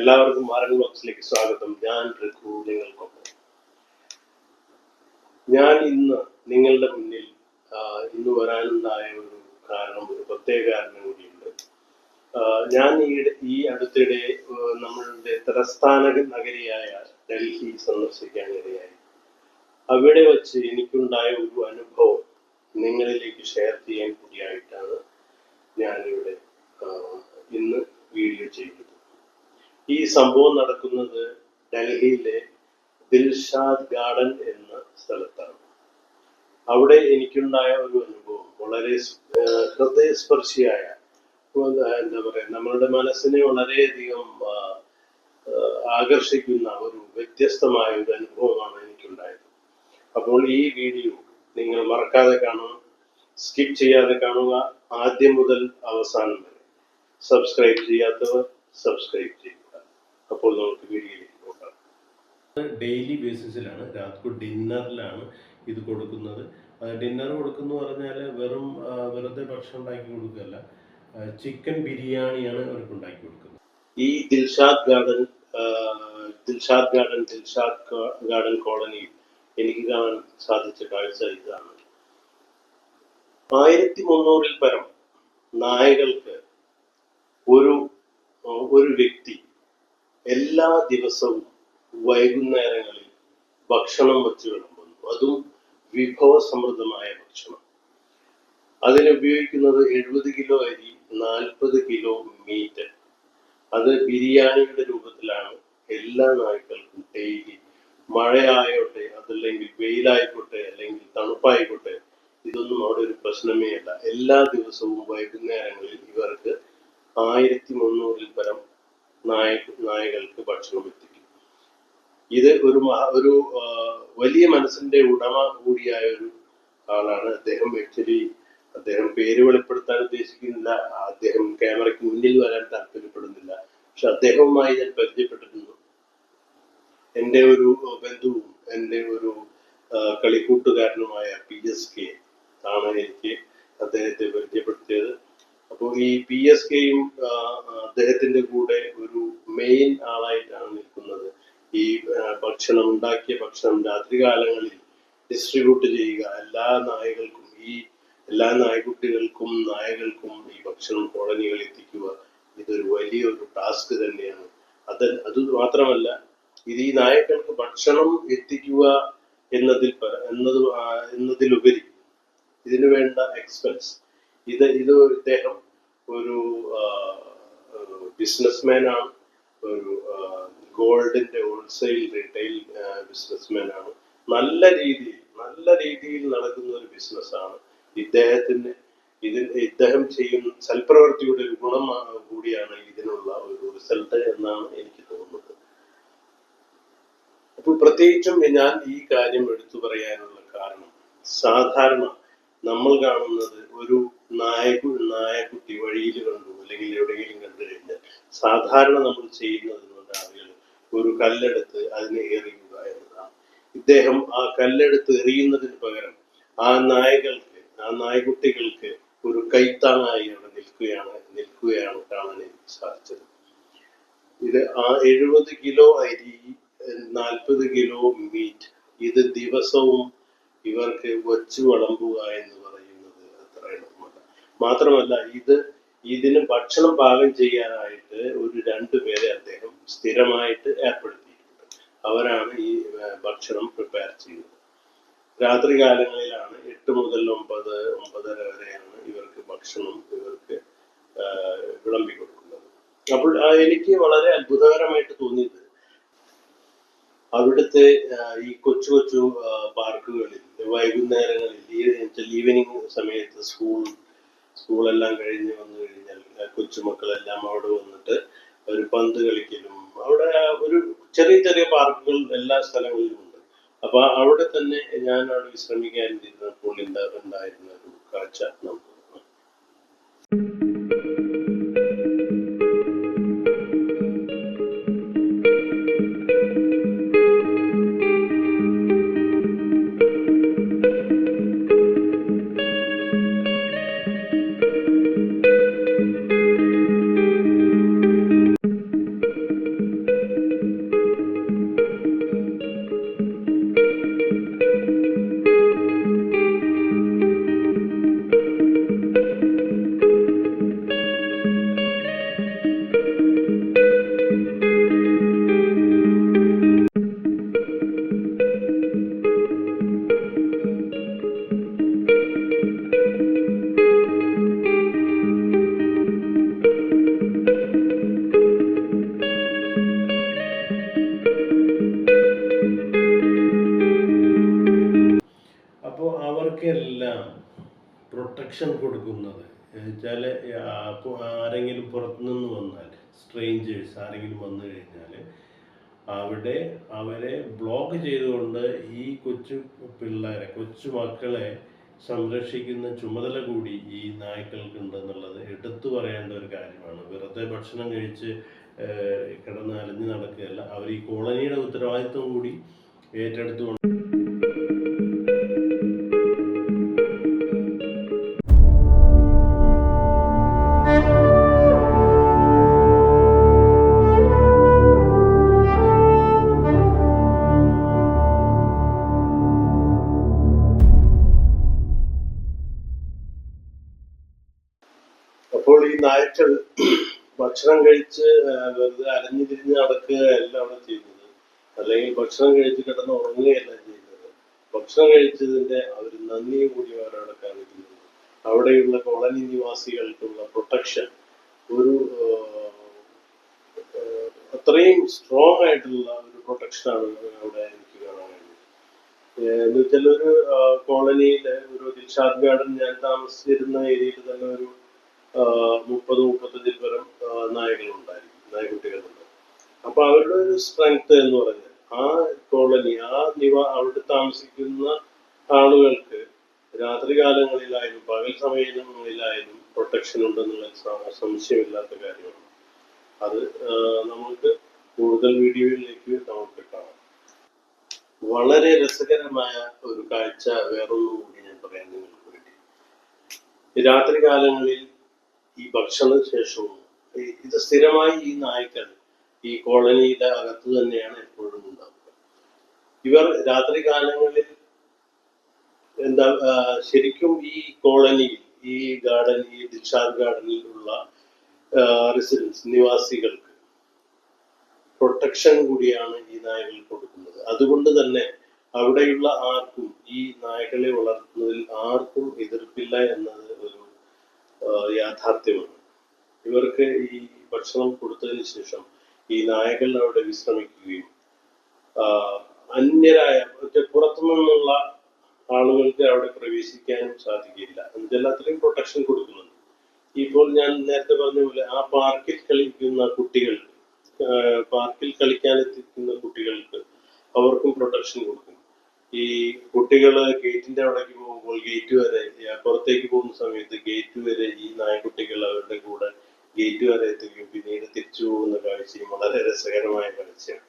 എല്ലാവർക്കും മാറൻ ബോക്സിലേക്ക് സ്വാഗതം. ഞാൻ രഘു നിങ്ങൾക്കൊപ്പം. ഞാൻ ഇന്ന് നിങ്ങളുടെ മുന്നിൽ ഇന്ന് വരാനുണ്ടായ ഒരു കാരണം ഒരു പ്രത്യേക കാരണം കൂടിയുണ്ട്. ഞാൻ ഈ ഈ അടുത്തിടെ നമ്മളുടെ തലസ്ഥാന നഗരിയായ ഡൽഹി സന്ദർശിക്കാൻ ഇടയായി. അവിടെ വച്ച് എനിക്കുണ്ടായ ഒരു അനുഭവം നിങ്ങളിലേക്ക് ഷെയർ ചെയ്യാൻ കൂടിയായിട്ടാണ് ഞാനിവിടെ ഇന്ന് വീഡിയോ ചെയ്യുന്നത്. ഈ സംഭവം നടക്കുന്നത് ഡൽഹിയിലെ ദിൽഷാദ് ഗാർഡൻ എന്ന സ്ഥലത്താണ്. അവിടെ എനിക്കുണ്ടായ ഒരു അനുഭവം. വളരെ ഹൃദയസ്പർശിയായ എന്താ പറയാ നമ്മളുടെ മനസ്സിനെ വളരെയധികം ആകർഷിക്കുന്ന ഒരു വ്യത്യസ്തമായ ഒരു അനുഭവമാണ് എനിക്കുണ്ടായത്. അപ്പോൾ ഈ വീഡിയോ നിങ്ങൾ മറക്കാതെ കാണുക സ്കിപ്പ് ചെയ്യാതെ കാണുക. ആദ്യം മുതൽ അവസാനം വരെ സബ്സ്ക്രൈബ് ചെയ്യാത്തവർ സബ്സ്ക്രൈബ് ചെയ്യുക. അപ്പോൾ നമുക്ക് വീഡിയോയിലേക്ക് പോകാം. ഡെയിലി ബേസിസിലാണ് രാത്രി ഡിന്നറിലാണ് ഇത് കൊടുക്കുന്നത്. ഡിന്നർ കൊടുക്കുന്നു പറഞ്ഞാൽ വെറും വെറുതെ ഭക്ഷണം ഉണ്ടാക്കി കൊടുക്കുകയല്ല ചിക്കൻ ബിരിയാണിയാണ് അവർക്ക് ഉണ്ടാക്കി കൊടുക്കുന്നത്. ഈ Dilshad garden Dilshad garden Dilshad garden കോളനിയിൽ എനിക്ക് കാണാൻ സാധിച്ച കാഴ്ച ഇതാണ്. ആയിരത്തി മുന്നൂറിൽ പരം നായകൾക്ക് ഒരു ഒരു വ്യക്തി എല്ലാ ദിവസവും വൈകുന്നേരങ്ങളിൽ ഭക്ഷണം വെച്ച് വിളമ്പുന്നു. അതും വിഭവസമൃദ്ധമായ ഭക്ഷണം. അതിനുപയോഗിക്കുന്നത് എഴുപത് കിലോ അരി നാൽപ്പത് കിലോ മീറ്റ്. അത് ബിരിയാണിയുടെ രൂപത്തിലാണ് എല്ലാ നായ്ക്കൾക്കും ഡെയിലി മഴയായോട്ടെ അതല്ലെങ്കിൽ വെയിലായിക്കോട്ടെ അല്ലെങ്കിൽ തണുപ്പായിക്കോട്ടെ ഇതൊന്നും അവിടെ ഒരു പ്രശ്നമേ അല്ല എല്ലാ ദിവസവും വൈകുന്നേരങ്ങളിൽ ഇവർക്ക് ആയിരത്തി മുന്നൂറിൽ പരം നായ നായകൾക്ക് ഭക്ഷണം എത്തിക്കും ഇത് ഒരു ഒരു വലിയ മനസ്സിന്റെ ഉടമ കൂടിയായ ഒരു ആളാണ് അദ്ദേഹം ആക്ച്വലി അദ്ദേഹം പേര് വെളിപ്പെടുത്താൻ ഉദ്ദേശിക്കുന്നില്ല. അദ്ദേഹം ക്യാമറയ്ക്ക് മുന്നിൽ വരാൻ താല്പര്യപ്പെടുന്നില്ല. പക്ഷെ അദ്ദേഹവുമായി ഞാൻ പരിചയപ്പെട്ടിരുന്നു. എന്റെ ഒരു ബന്ധുവും എന്റെ ഒരു കളിക്കൂട്ടുകാരനുമായ പി എസ് കെ ആണ് എനിക്ക് അദ്ദേഹത്തെ പരിചയപ്പെടുത്തിയത്. അപ്പോൾ ഈ പി എസ് കെയും അദ്ദേഹത്തിന്റെ കൂടെ ഒരു മെയിൻ ആളായിട്ടാണ് ഈ ഭക്ഷണം ഉണ്ടാക്കിയ ഭക്ഷണം രാത്രികാലങ്ങളിൽ ഡിസ്ട്രിബ്യൂട്ട് ചെയ്യുക. എല്ലാ നായകൾക്കും ഈ എല്ലാ നായ്ക്കുട്ടികൾക്കും നായകൾക്കും ഈ ഭക്ഷണം കോളനികൾ എത്തിക്കുക. ഇതൊരു വലിയൊരു ടാസ്ക് തന്നെയാണ്. അത് അത് മാത്രമല്ല ഇത് ഈ നായകൾക്ക് ഭക്ഷണം എത്തിക്കുക എന്നതിൽ എന്നത് എന്നതിലുപരി ഇതിനു വേണ്ട എക്സ്പെൻസ് ഇത് ഇത് ഇദ്ദേഹം ഒരു ബിസിനസ്മാൻ ആണ്. ഒരു ഗോൾഡിന്റെ ഹോൾസെയിൽ റീറ്റെയിൽ ബിസിനസ്മാൻ ആണ്. നല്ല രീതിയിൽ നല്ല രീതിയിൽ നടക്കുന്ന ഒരു ബിസിനസ്സാണ് ഇദ്ദേഹത്തിന് ഇതിൽ ഇദ്ദേഹം ചെയ്യുന്ന സൽപ്രവൃത്തിയുടെ ഒരു ഗുണം കൂടിയാണ് ഇതിനുള്ള ഒരു റിസൾട്ട് എന്നാണ് എനിക്ക് തോന്നുന്നത്. അപ്പോൾ പ്രത്യേകിച്ചും ഞാൻ ഈ കാര്യം എടുത്തു പറയാനുള്ള കാരണം സാധാരണ നമ്മൾ കാണുന്നത് ഒരു നായകു നായക്കുട്ടി വഴിയിൽ കണ്ടു അല്ലെങ്കിൽ എവിടെയെങ്കിലും കണ്ടു കഴിഞ്ഞാൽ സാധാരണ നമ്മൾ ചെയ്യുന്നത് ഒരു കല്ലെടുത്ത് അതിനെ എറിയുക എന്നതാണ്. ഇദ്ദേഹം ആ കല്ലെടുത്ത് എറിയുന്നതിന് പകരം ആ നായകൾക്ക് ആ നായകുട്ടികൾക്ക് ഒരു കൈത്താങ്ങായി അവിടെ നിൽക്കുകയാണ് നിൽക്കുകയാണ് കാണാൻ സാധിച്ചത്. ഇത് ആ എഴുപത് കിലോ അരി നാൽപ്പത് കിലോ മീറ്റ് ഇത് ദിവസവും ഇവർക്ക് വച്ചു വളമ്പുക എന്ന് പറയുന്നത് അത്ര എളുപ്പമല്ല. മാത്രമല്ല ഇത് ഇതിന് ഭക്ഷണം പാകം ചെയ്യാനായിട്ട് ഒരു രണ്ടു പേരെ അദ്ദേഹം സ്ഥിരമായിട്ട് ഏർപ്പെടുത്തിയിട്ടുണ്ട്. അവരാണ് ഈ ഭക്ഷണം പ്രിപ്പയർ ചെയ്യുന്നത്. രാത്രി കാലങ്ങളിലാണ് എട്ട് മുതൽ ഒമ്പത് ഒമ്പതര വരെയാണ് ഇവർക്ക് ഭക്ഷണം ഇവർക്ക് വിളമ്പി കൊടുക്കുന്നത്. അപ്പോൾ എനിക്ക് വളരെ അത്ഭുതകരമായിട്ട് തോന്നിയത് അവിടുത്തെ ഈ കൊച്ചു കൊച്ചു പാർക്കുകളിൽ വൈകുന്നേരങ്ങളിൽ ഈവനിങ് സമയത്ത് സ്കൂൾ സ്കൂളെല്ലാം കഴിഞ്ഞ് വന്നു കഴിഞ്ഞാൽ കൊച്ചുമക്കളെല്ലാം അവിടെ വന്നിട്ട് ഒരു പന്ത് കളിക്കലും അവിടെ ഒരു ചെറിയ ചെറിയ പാർക്കുകൾ എല്ലാ സ്ഥലങ്ങളിലും ഉണ്ട് അപ്പൊ അവിടെ തന്നെ ഞാൻ അവിടെ ഉണ്ടാ- ഉണ്ടായിരുന്ന ഒരു കാഴ്ച നമുക്ക് ബ്ലോക്ക് ചെയ്തുകൊണ്ട് ഈ കൊച്ചു പിള്ളേരെ കൊച്ചു മക്കളെ സംരക്ഷിക്കുന്ന ചുമതല കൂടി ഈ നായ്ക്കൾക്കുണ്ടെന്നുള്ളത് എടുത്തു പറയേണ്ട ഒരു കാര്യമാണ്. വെറുതെ ഭക്ഷണം കഴിച്ച് കിടന്ന് അലഞ്ഞു നടക്കുകയല്ല. അവർ ഈ കോളനിയുടെ ഉത്തരവാദിത്വം കൂടി ഏറ്റെടുത്തുകൊണ്ട് ഈ നായ്ക്കൾ ഭക്ഷണം കഴിച്ച് വെറുതെ അലഞ്ഞു തിരിഞ്ഞ് നടക്കുകയല്ല അവിടെ ചെയ്യുന്നത്. അല്ലെങ്കിൽ ഭക്ഷണം കഴിച്ച് കിടന്ന് ഉറങ്ങുകയല്ല ചെയ്യുന്നത്. ഭക്ഷണം കഴിച്ചതിന്റെ അവർ നന്ദി കൂടി അവരവിടെ കാണിക്കുന്നത്. അവിടെയുള്ള കോളനി നിവാസികൾക്കുള്ള പ്രൊട്ടക്ഷൻ ഒരു അത്രയും സ്ട്രോങ് ആയിട്ടുള്ള ഒരു പ്രൊട്ടക്ഷനാണ് അവിടെ എനിക്ക് കാണാൻ കഴിഞ്ഞത് എന്ന് വെച്ചാൽ ഒരു കോളനിയിലെ ഒരു ദിൽഷാദ് ഗാർഡൻ ഞാൻ താമസിച്ചിരുന്ന ഏരിയയിൽ തന്നെ ഒരു മുപ്പത് മുപ്പത്തഞ്ചിൽ പരം നായകളുണ്ടായിരിക്കും നായകുട്ടികളുണ്ട് അപ്പൊ അവരുടെ ഒരു സ്ട്രെങ്ത് എന്ന് പറഞ്ഞാൽ ആ കോളനി ആ നിവ അവിടെ താമസിക്കുന്ന ആളുകൾക്ക് രാത്രി കാലങ്ങളിലായാലും പകൽ സമയങ്ങളിലായാലും പ്രൊട്ടക്ഷൻ ഉണ്ടെന്നുള്ള സംശയമില്ലാത്ത കാര്യമാണ്. അത് നമുക്ക് കൂടുതൽ വീഡിയോയിലേക്ക് നമുക്ക് കാണാം. വളരെ രസകരമായ ഒരു കാഴ്ച വേറൊന്നും കൂടി ഞാൻ പറയാൻ നിങ്ങൾക്ക് വേണ്ടി. രാത്രി കാലങ്ങളിൽ ഭക്ഷണ ശേഷവും. ഇത് സ്ഥിരമായി ഈ നായ്ക്കൾ ഈ കോളനിയുടെ അകത്ത് തന്നെയാണ് എപ്പോഴും ഉണ്ടാവുക. ഇവർ രാത്രി കാലങ്ങളിൽ എന്താ ശരിക്കും ഈ കോളനി ഈ ഗാർഡൻ ഈ ദിൽഷാദ് ഗാർഡനിലുള്ള റെസിഡൻസ് നിവാസികൾക്ക് പ്രൊട്ടക്ഷൻ കൂടിയാണ് ഈ നായകൾ കൊടുക്കുന്നത്. അതുകൊണ്ട് തന്നെ അവിടെയുള്ള ആർക്കും ഈ നായകളെ വളർത്തുന്നതിൽ ആർക്കും എതിർപ്പില്ല എന്നത് ഒരു യാഥാർത്ഥ്യമാണ്. ഇവർക്ക് ഈ ഭക്ഷണം കൊടുത്തതിന് ശേഷം ഈ നായകൾ അവിടെ വിശ്രമിക്കുകയും അന്യരായ പുറത്തു നിന്നുള്ള ആളുകൾക്ക് അവിടെ പ്രവേശിക്കാനും സാധിക്കില്ല എന്നുവെച്ചാൽ പ്രൊട്ടക്ഷൻ കൊടുക്കുന്നുണ്ട്. ഇപ്പോൾ ഞാൻ നേരത്തെ പറഞ്ഞ പോലെ ആ പാർക്കിൽ കളിക്കുന്ന കുട്ടികൾ പാർക്കിൽ കളിക്കാൻ എത്തിക്കുന്ന കുട്ടികൾക്ക് അവർക്കും പ്രൊട്ടക്ഷൻ കൊടുക്കും. ഈ കുട്ടികൾ ഗേറ്റിന്റെ അവിടേക്ക് പോകുമ്പോൾ ഗേറ്റ് വരെ പുറത്തേക്ക് പോകുന്ന സമയത്ത് ഗേറ്റ് വരെ ഈ നായക്കുട്ടികൾ അവരുടെ കൂടെ ഗേറ്റ് വരെ എത്തുകയും പിന്നീട് തിരിച്ചു പോകുന്ന കാഴ്ചയും വളരെ രസകരമായ കാഴ്ചയാണ്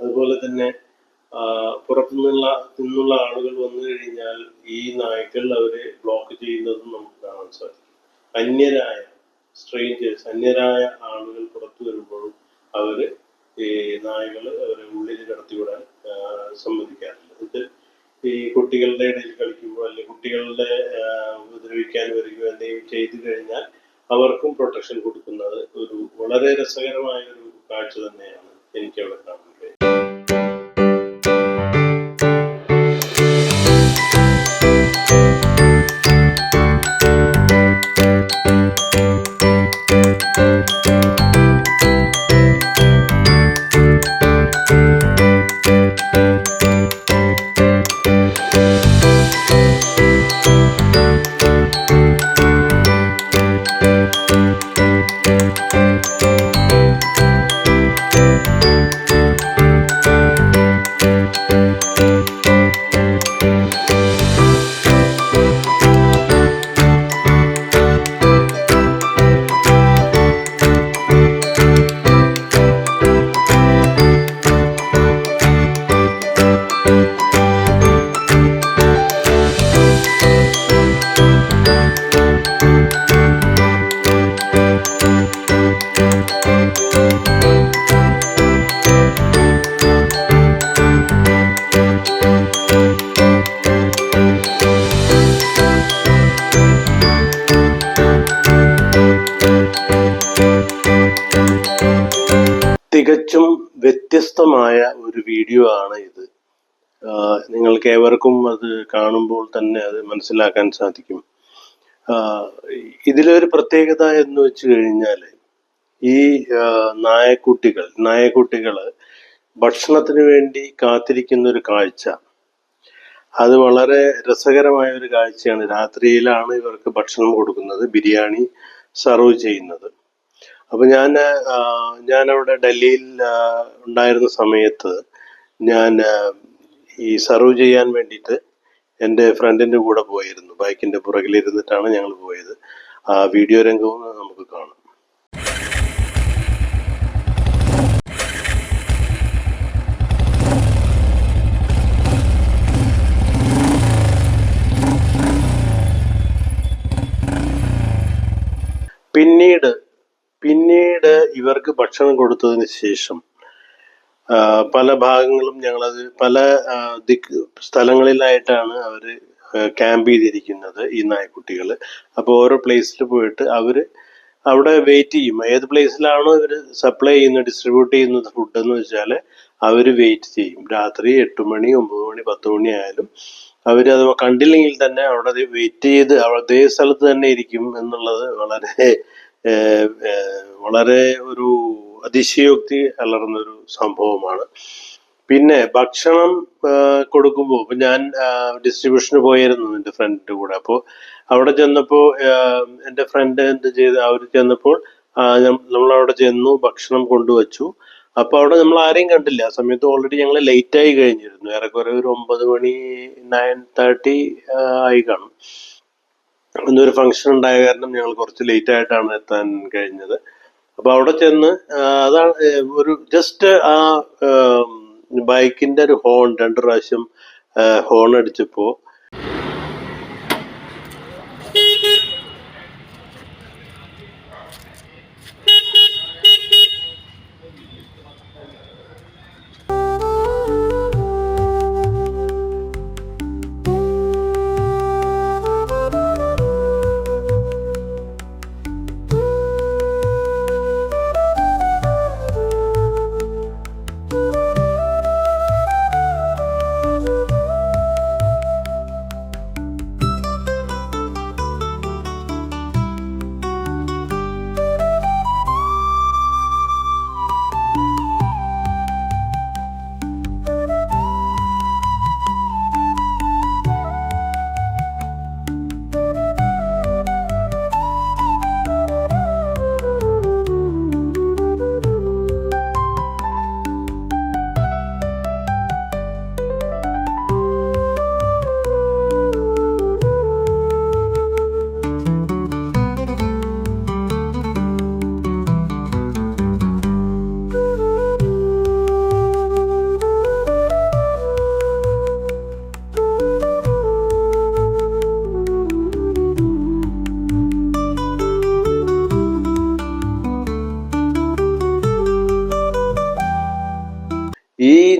അതുപോലെ തന്നെ പുറത്തുനിന്നുള്ള നിന്നുള്ള ആളുകൾ വന്നു കഴിഞ്ഞാൽ ഈ നായ്ക്കൾ അവരെ ബ്ലോക്ക് ചെയ്യുന്നതും നമുക്ക് കാണാൻ സാധിക്കും. അന്യരായ സ്ട്രേഞ്ചേഴ്സ് അന്യരായ ആളുകൾ പുറത്തു വരുമ്പോഴും അവർ ഈ നായകൾ അവരെ ഉള്ളിൽ കടത്തിവിടാൻ സമ്മതിക്കാറില്ല. ഇത് ഈ കുട്ടികളുടെ ഇടയിൽ കളിക്കുമ്പോൾ അല്ലെങ്കിൽ കുട്ടികളുടെ ഉപദ്രവിക്കാൻ വരികയോ എന്തെങ്കിലും ചെയ്തു കഴിഞ്ഞാൽ അവർക്കും പ്രൊട്ടക്ഷൻ കൊടുക്കുന്നത് ഒരു വളരെ രസകരമായ ഒരു കാഴ്ച തന്നെയാണ് എനിക്ക് അവിടെ വ്യത്യസ്തമായ ഒരു വീഡിയോ ആണ് ഇത്. നിങ്ങൾക്ക് ഏവർക്കും അത് കാണുമ്പോൾ തന്നെ അത് മനസ്സിലാക്കാൻ സാധിക്കും. ഇതിലൊരു പ്രത്യേകത എന്ന് വെച്ച് കഴിഞ്ഞാൽ ഈ നായക്കുട്ടികൾ നായക്കുട്ടികൾ ഭക്ഷണത്തിന് വേണ്ടി കാത്തിരിക്കുന്ന ഒരു കാഴ്ച. അത് വളരെ രസകരമായ ഒരു കാഴ്ചയാണ്. രാത്രിയിലാണ് ഇവർക്ക് ഭക്ഷണം കൊടുക്കുന്നത് ബിരിയാണി സർവ് ചെയ്യുന്നത്. അപ്പൊ ഞാൻ ഞാനവിടെ ഡൽഹിയിൽ ഉണ്ടായിരുന്ന സമയത്ത് ഞാൻ ഈ സർവ് ചെയ്യാൻ വേണ്ടിയിട്ട് എന്റെ ഫ്രണ്ടിന്റെ കൂടെ പോയിരുന്നു. ബൈക്കിന്റെ പുറകിലിരുന്നിട്ടാണ് ഞങ്ങൾ പോയത്. ആ വീഡിയോ രംഗവും നമുക്ക് കാണാം. പിന്നീട് പിന്നീട് ഇവർക്ക് ഭക്ഷണം കൊടുത്തതിന് ശേഷം പല ഭാഗങ്ങളും ഞങ്ങളത് പല ദിക് സ്ഥലങ്ങളിലായിട്ടാണ് അവർ ക്യാമ്പ് ചെയ്തിരിക്കുന്നത് ഈ നായ്ക്കുട്ടികൾ അപ്പോൾ ഓരോ പ്ലേസിൽ പോയിട്ട് അവർ അവിടെ വെയിറ്റ് ചെയ്യും. ഏത് പ്ലേസിലാണോ ഇവർ സപ്ലൈ ചെയ്യുന്നത് ഡിസ്ട്രിബ്യൂട്ട് ചെയ്യുന്നത് ഫുഡ് എന്ന് വെച്ചാൽ അവർ വെയിറ്റ് ചെയ്യും. രാത്രി എട്ട് മണി ഒമ്പത് മണി പത്ത് മണി ആയാലും അവർ അത് കണ്ടില്ലെങ്കിൽ തന്നെ അവിടെ വെയിറ്റ് ചെയ്ത് അവിടെ അതേ സ്ഥലത്ത് തന്നെ ഇരിക്കും എന്നുള്ളത് വളരെ വളരെ ഒരു അതിശയോക്തി അലർന്നൊരു സംഭവമാണ്. പിന്നെ ഭക്ഷണം കൊടുക്കുമ്പോൾ ഇപ്പൊ ഞാൻ ഡിസ്ട്രിബ്യൂഷന് പോയിരുന്നു എന്റെ ഫ്രണ്ടിന്റെ കൂടെ. അപ്പോൾ അവിടെ ചെന്നപ്പോൾ എന്റെ ഫ്രണ്ട് എന്ത് ചെയ്ത് അവർ ചെന്നപ്പോൾ നമ്മൾ അവിടെ ചെന്നു ഭക്ഷണം കൊണ്ടുവച്ചു. അപ്പോൾ അവിടെ നമ്മൾ ആരെയും കണ്ടില്ല. ആ സമയത്ത് ഓൾറെഡി ഞങ്ങൾ ലേറ്റ് ആയി കഴിഞ്ഞിരുന്നു. ഏറെക്കുറെ ഒരു ഒമ്പത് മണി നയൻ തേർട്ടി ആയി കാണും. ഇന്നൊരു ഫംഗ്ഷൻ ഉണ്ടായ കാരണം ഞങ്ങൾ കുറച്ച് ലേറ്റ് ആയിട്ടാണ് എത്താൻ കഴിഞ്ഞത്. അപ്പൊ അവിടെ ചെന്ന് അതാണ് ഒരു ജസ്റ്റ് ആ ബൈക്കിന്റെ ഒരു ഹോൺ രണ്ട് പ്രാവശ്യം ഹോൺ അടിച്ചപ്പോ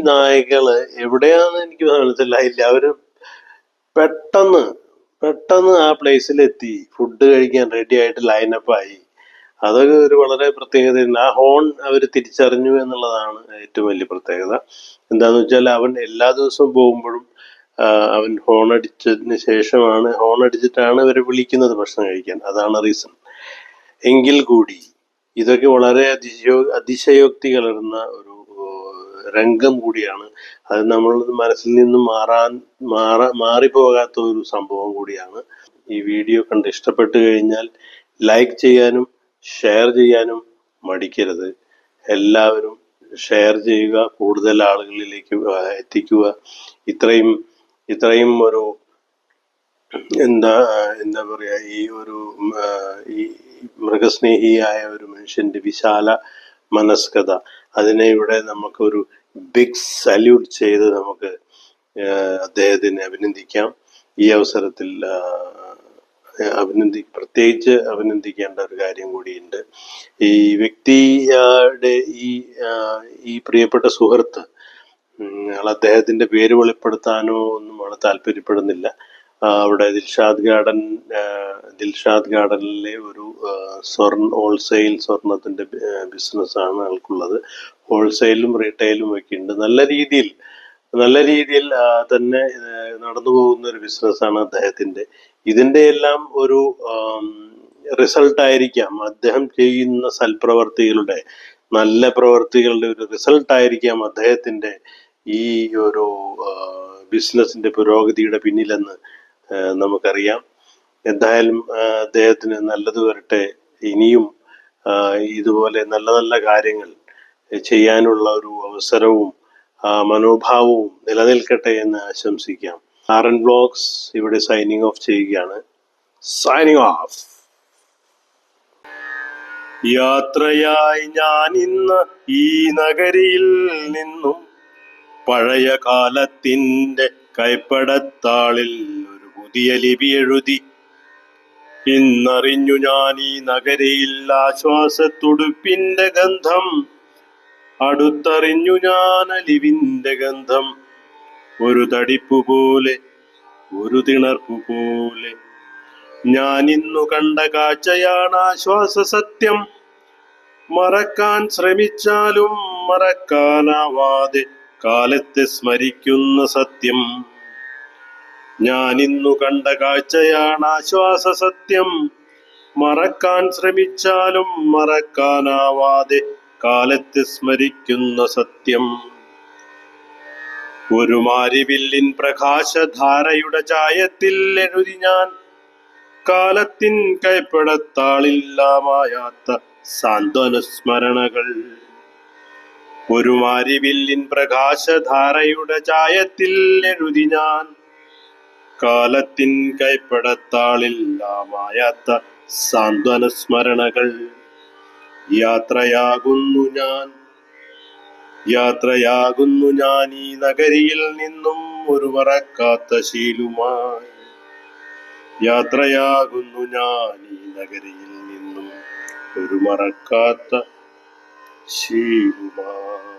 നായകൾ എവിടെയാന്ന് എനിക്ക് മനസ്സിലായില്ല അവർ പെട്ടെന്ന് പെട്ടെന്ന് ആ പ്ലേസിൽ എത്തി ഫുഡ് കഴിക്കാൻ റെഡി ആയിട്ട് ലൈനപ്പ് ആയി. അതൊക്കെ ഒരു വളരെ പ്രത്യേകതയാണ് ആ ഹോൺ അവർ തിരിച്ചറിഞ്ഞു എന്നുള്ളതാണ് ഏറ്റവും വലിയ പ്രത്യേകത. എന്താന്ന് വെച്ചാൽ അവൻ എല്ലാ ദിവസവും പോകുമ്പോഴും അവൻ ഹോൺ അടിച്ചതിന് ശേഷമാണ് ഹോൺ അടിച്ചിട്ടാണ് ഇവരെ വിളിക്കുന്നത് ഭക്ഷണം കഴിക്കാൻ. അതാണ് റീസൺ എങ്കിൽ കൂടി ഇതൊക്കെ വളരെ അതിശയോ അതിശയോക്തി കലർന്ന ഒരു രംഗം കൂടിയാണ്. അത് നമ്മൾ മനസ്സിൽ നിന്ന് മാറാൻ മാറ മാറിപ്പോകാത്ത ഒരു സംഭവം കൂടിയാണ്. ഈ വീഡിയോ കണ്ട് ഇഷ്ടപ്പെട്ടു കഴിഞ്ഞാൽ ലൈക്ക് ചെയ്യാനും ഷെയർ ചെയ്യാനും മടിക്കരുത്. എല്ലാവരും ഷെയർ ചെയ്യുക കൂടുതൽ ആളുകളിലേക്ക് എത്തിക്കുക. ഇത്രയും ഇത്രയും ഒരു എന്താ എന്താ പറയാ ഈ ഒരു ഈ മൃഗസ്നേഹിയായ ഒരു മനുഷ്യന്റെ വിശാല മനസ്കത അതിനെ ഇവിടെ നമുക്കൊരു ബിഗ് സല്യൂട്ട് ചെയ്ത് നമുക്ക് അദ്ദേഹത്തിനെ അഭിനന്ദിക്കാം. ഈ അവസരത്തിൽ അഭിനന്ദി പ്രത്യേകിച്ച് അഭിനന്ദിക്കേണ്ട ഒരു കാര്യം കൂടിയുണ്ട്. ഈ വ്യക്തിയുടെ ഈ ഈ പ്രിയപ്പെട്ട സുഹൃത്ത് അദ്ദേഹത്തിന്റെ പേര് വെളിപ്പെടുത്താനോ ഒന്നും ആൾ താല്പര്യപ്പെടുന്നില്ല. അവിടെ ദിൽഷാദ് ഗാർഡൻ ദിൽഷാദ് ഗാർഡനിലെ ഒരു സ്വർണ ഹോൾസെയിൽ സ്വർണത്തിന്റെ ബിസിനസ്സാണ് ആൾക്കുള്ളത് ഹോൾസെയിലും റീറ്റെയിലും ഒക്കെ ഉണ്ട്. നല്ല രീതിയിൽ നല്ല രീതിയിൽ തന്നെ നടന്നു പോകുന്ന ഒരു ബിസിനസ്സാണ് അദ്ദേഹത്തിന്റെ ഇതിന്റെ എല്ലാം ഒരു റിസൾട്ട് ആയിരിക്കാം. അദ്ദേഹം ചെയ്യുന്ന സൽപ്രവർത്തികളുടെ നല്ല പ്രവർത്തികളുടെ ഒരു റിസൾട്ട് ആയിരിക്കാം അദ്ദേഹത്തിന്റെ ഈ ഒരു ബിസിനസിന്റെ പുരോഗതിയുടെ പിന്നിലെന്ന് നമുക്കറിയാം. എന്തായാലും അദ്ദേഹത്തിന് നല്ലത് വരട്ടെ. ഇനിയും ഇതുപോലെ നല്ല നല്ല കാര്യങ്ങൾ ചെയ്യാനുള്ള ഒരു അവസരവും മനോഭാവവും നിലനിൽക്കട്ടെ എന്ന് ആശംസിക്കാം. ആർ എൻ ബ്ലോഗ്സ് ഇവിടെ സൈനിങ് ഓഫ് ചെയ്യുകയാണ്. സൈനിങ് ഓഫ് യാത്രയായി ഞാൻ ഇന്ന് ഈ നഗരിയിൽ നിന്നും പഴയ കാലത്തിന്റെ കൈപ്പടത്താളിൽ പുതിയ ലിപി എഴുതി. ഇന്നറിഞ്ഞു ഞാൻ ഈ നഗരയിൽ ആശ്വാസത്തുടുപ്പിന്റെ ഗന്ധം. അടുത്തറിഞ്ഞു ഞാൻ അലിവിന്റെ ഗന്ധം. ഒരു തടിപ്പു പോലെ ഒരു തിണർപ്പു പോലെ. ഞാൻ ഇന്നു കണ്ട കാഴ്ചയാണ് ആശ്വാസ സത്യം. മറക്കാൻ ശ്രമിച്ചാലും മറക്കാനാവാതെ കാലത്തെ സ്മരിക്കുന്ന സത്യം. ഞാൻ ഇന്നു കണ്ട കാഴ്ചയാണ് ആശ്വാസ സത്യം. മറക്കാൻ ശ്രമിച്ചാലും മറക്കാനാവാതെ കാലത്ത് സ്മരിക്കുന്ന സത്യം. ഒരു മാരിവില്ലിൻ പ്രകാശധാരയുടെ ചായത്തിൽ എഴുതി ഞാൻ. കാലത്തിൻ കൈപ്പടത്താളില്ലാമായാത്ത സാന്ത്വന സ്മരണകൾ ഒരു മാരിവില്ലിൻ പ്രകാശധാരയുടെ ചായത്തിൽ എഴുതി ഞാൻ. കാലത്തിൻ കൈപ്പടത്താളില്ലാമായാത്ത സാന്ത്വന സ്മരണകൾ യാത്രയാകുന്നു ഞാൻ. യാത്രയാകുന്നു ഞാൻ ഈ നഗരിയിൽ നിന്നും ഒരു മറക്കാത്ത ശീലുമായി. യാത്രയാകുന്നു ഞാൻ ഈ നഗരിയിൽ നിന്നും ഒരു മറക്കാത്ത ശീലുമായി.